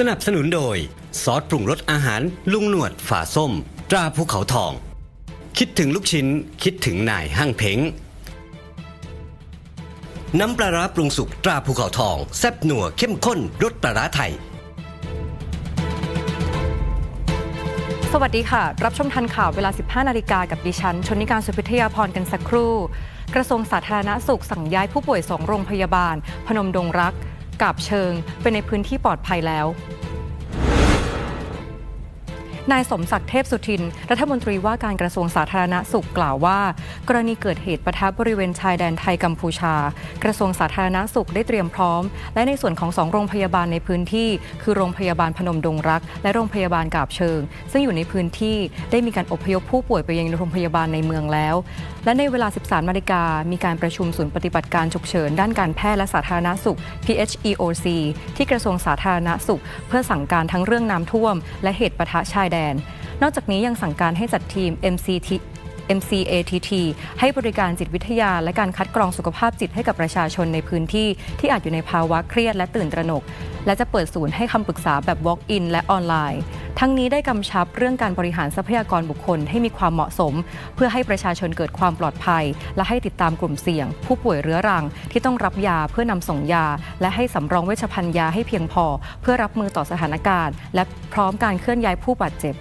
สนับสนุนโดย ซอสปรุงรสอาหารลุงหนวดฝาส้ม ตราภูเขาทอง คิดถึงลูกชิ้น คิดถึงนายห้างเพ้ง น้ำปลาร้าปรุงสุกตราภูเขาทอง แซ่บหนัวเข้มข้นรสปลาร้าไทย สวัสดีค่ะ รับชมทันข่าวเวลา 15 นาฬิกากับดิฉัน ชนนิการสุพิทยาพรกันสักครู่ กระทรวงสาธารณสุขสั่งย้ายผู้ป่วยสองโรงพยาบาล พนมดงรัก กาบเชิงไปในพื้นที่ปลอดภัยแล้ว นายสมศักดิ์เทพสุทิน รัฐมนตรีว่าการกระทรวงสาธารณสุขกล่าวว่า กรณีเกิดเหตุปะทะบริเวณชายแดนไทยกัมพูชา กระทรวงสาธารณสุขได้เตรียมพร้อม และในส่วนของสองโรงพยาบาลในพื้นที่ คือโรงพยาบาลพนมดงรัก และโรงพยาบาลกาบเชิง ซึ่งอยู่ในพื้นที่ได้มีการอพยพผู้ป่วยไปยังโรงพยาบาลในเมืองแล้ว และในเวลา 13 นาฬิกามีการประชุมศูนย์ปฏิบัติการฉุกเฉินด้านการแพทย์และสาธารณสุข PHEOC ที่กระทรวงสาธารณสุข เพื่อสั่งการทั้งเรื่องน้ำท่วม และเหตุปะทะชายแดนนอกจากนี้ยังสั่งการให้จัดทีม MCT MCATT ให้บริการจิตวิทยา และการคัดกรองสุขภาพจิตให้กับประชาชนในพื้นที่ที่อาจอยู่ในภาวะเครียดและตื่นตระหนก และจะเปิดศูนย์ให้คำปรึกษาแบบ Walk-in และออนไลน์ ทั้งนี้ได้กำชับเรื่องการบริหารทรัพยากรบุคคลให้มีความเหมาะสม เพื่อให้ประชาชนเกิดความปลอดภัย และให้ติดตามกลุ่มเสี่ยง ผู้ป่วยเรื้อรังที่ต้องรับยาเพื่อนำส่งยา และให้สำรองเวชภัณฑ์ยาให้เพียงพอ เพื่อรับมือต่อสถานการณ์ และพร้อมการเคลื่อนย้ายผู้บาดเจ็บ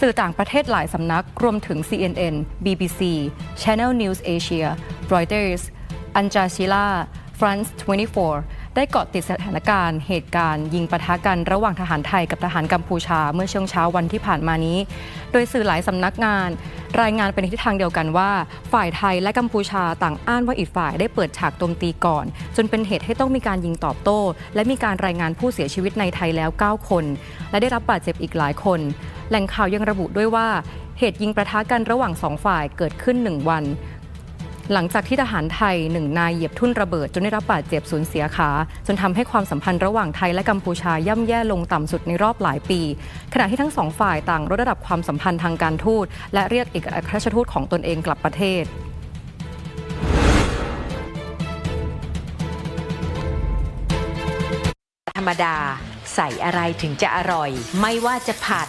สื่อต่างประเทศหลายสำนักรวมถึง CNN, BBC, Channel News Asia, Reuters, Al Jazeera, France 24 ได้เกาะติดสถานการณ์ เหตุการณ์ ยิงปะทะกันระหว่างทหารไทยกับทหารกัมพูชาเมื่อช่วงเช้าวันที่ผ่านมานี้ โดยสื่อหลายสำนักงาน รายงานไปในทิศทางเดียวกันว่า ฝ่ายไทยและกัมพูชาต่างอ้างว่าอีกฝ่ายได้เปิดฉากโจมตีก่อน จนเป็นเหตุให้ต้องมีการยิงตอบโต้ และมีการรายงานผู้เสียชีวิตในไทยแล้ว 9 คน และได้รับบาดเจ็บอีกหลายคน แหล่งข่าวยังระบุด้วยว่า เหตุยิงประทะกันระหว่างสองฝ่ายเกิดขึ้น1วัน หลังจากที่ทหารไทยหนึ่งนายเหยียบทุ่นระเบิดจนได้รับบาดเจ็บสูญเสียขา จนทำให้ความสัมพันธ์ระหว่างไทยและกัมพูชาย่ำแย่ลงต่ำสุดในรอบหลายปี ขณะที่ทั้งสองฝ่ายต่างลดระดับความสัมพันธ์ทางการทูตและเรียกเอกอัครราชทูตของตนเองกลับประเทศธรรมดาใส่อะไรถึงจะอร่อย ไม่ว่าจะผัด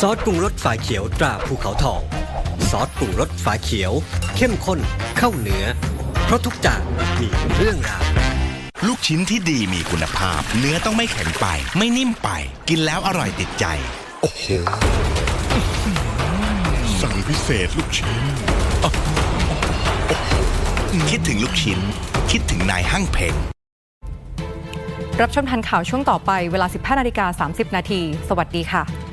ซอสปรุงรสฝาเขียวตราภูเขาทอง ซอสปรุงรสฝาเขียว เข้มข้นเข้าเนื้อ เพราะทุกจานมีเรื่องราวลูกชิ้นที่ดีมีคุณภาพ เนื้อต้องไม่แข็งไป ไม่นิ่มไป กินแล้วอร่อยติดใจ โอ้โห สั่งพิเศษลูกชิ้น คิดถึงลูกชิ้น คิดถึงนายห้างเพ้งรับชมทันข่าวช่วงต่อไปเวลา 15นาฬิกา30 นาที สวัสดีค่ะ